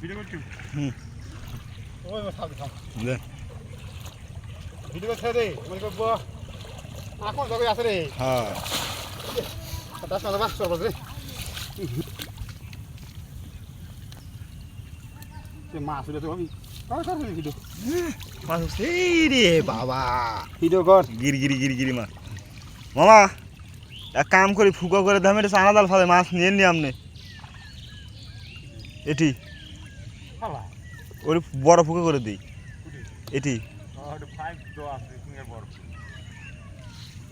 Video করছি। হুম। ওই video মনে করব এখন জগে আছে রে। হ্যাঁ। করব রে। মাছ হলে তো আমি ভিডিও। মাছ এই রে বাবা। ভিডিও কর। গির গিরি গিরি গিরি মাছ। মামা এক কাম করি ফুকা করে দাম চানা জাল ফালে মাছ নিয়ে নি আপনি এটি। ওর বড় ফুকা করে দিই। এটি। আছে বড়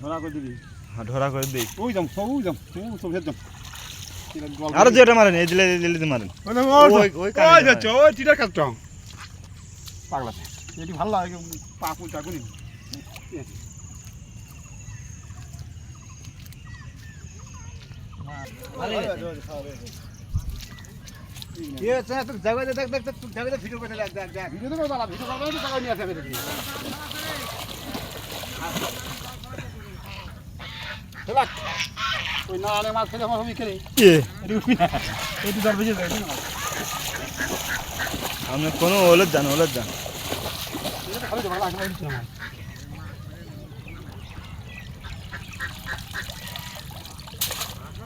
ধরা করে হ্যাঁ দিই। ওই যাম ওই যাম যাম আরও যেটা মারেন এই দিলে দিলে মারেন। ওই- ওই মারে। যাচ্ছে ওই কাজ পাগলা এটি ভালো লাগে করি। আপনি কোনো ওলত যান ওলত যান এটা খালি তো ভালো আসলে দিচ্ছে না মাছ ফিরে ভালো দিচ্ছে না জল দিচ্ছে জল দিচ্ছে এ ভুল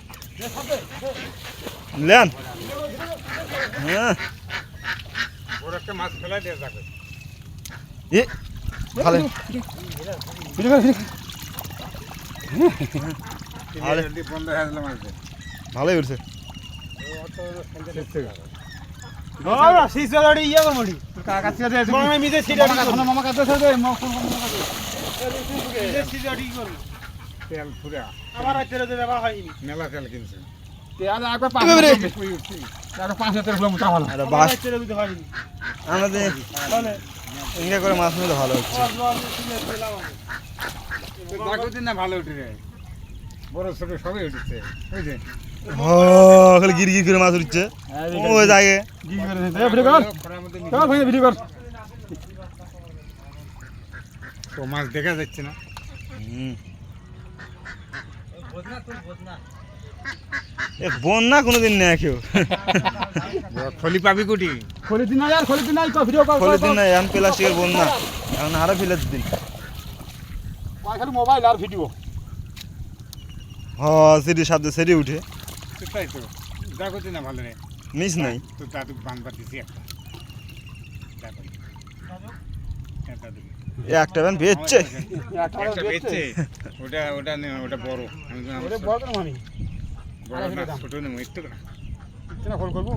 লেন। হ্যাঁ। ওর একটা মাছ ফেলা দিয়ে যাবে। এ ভালো আরে। বন্ধ হয়ে গেল মাছ ভালোই উঠছে। ওরা সিসা গাড়ি ইয়া মামা করব। মামা কাছে তেল ফুরা। আমার আর তেলে দেওয়া হয়নি। মেলা তেল কিনছে। তে আজ একবার পাঁচ। একবার পাঁচ হাজার কিলো মোটা ভালো আরে বাস। তেলে দিতে হয়নি। আমাদের তাহলে ইংরে করে মাছ নিলে ভালো হচ্ছে। দেখো দিন না ভালো উঠে বড় ছোট সবই উঠেছে। ও খালি গির গির করে মাছ উঠছে। ওই জায়গায় কি করে ভিডিও কর। খরার ভাই ভিডিও কর। তো মাছ দেখা যাচ্ছে না। হুম। এ বন্যা কোনোদিন নেই কেউ। খলি পাবি কুটি? খলি দিন না यार খলি দিন না কর ভিডিও কর ফলে দিন না এখন প্লাস্টিকের বন্যা। এখন আরও ফেলে দিন। খালি মোবাইল আর ভিডিও হ সেটি শব্দ সেটি উঠে। তাই তো। দেখো না ভালো রে মিস নাই। তো দাদু বানবা দিছি একটা। দেখো। একটা ব্যান বেচছে। একটা বেচছে। ওটা ওটা নে ওটা বড়। আমি বড় না আমি বড় না ছোট নেব একটু না কেন কল করব?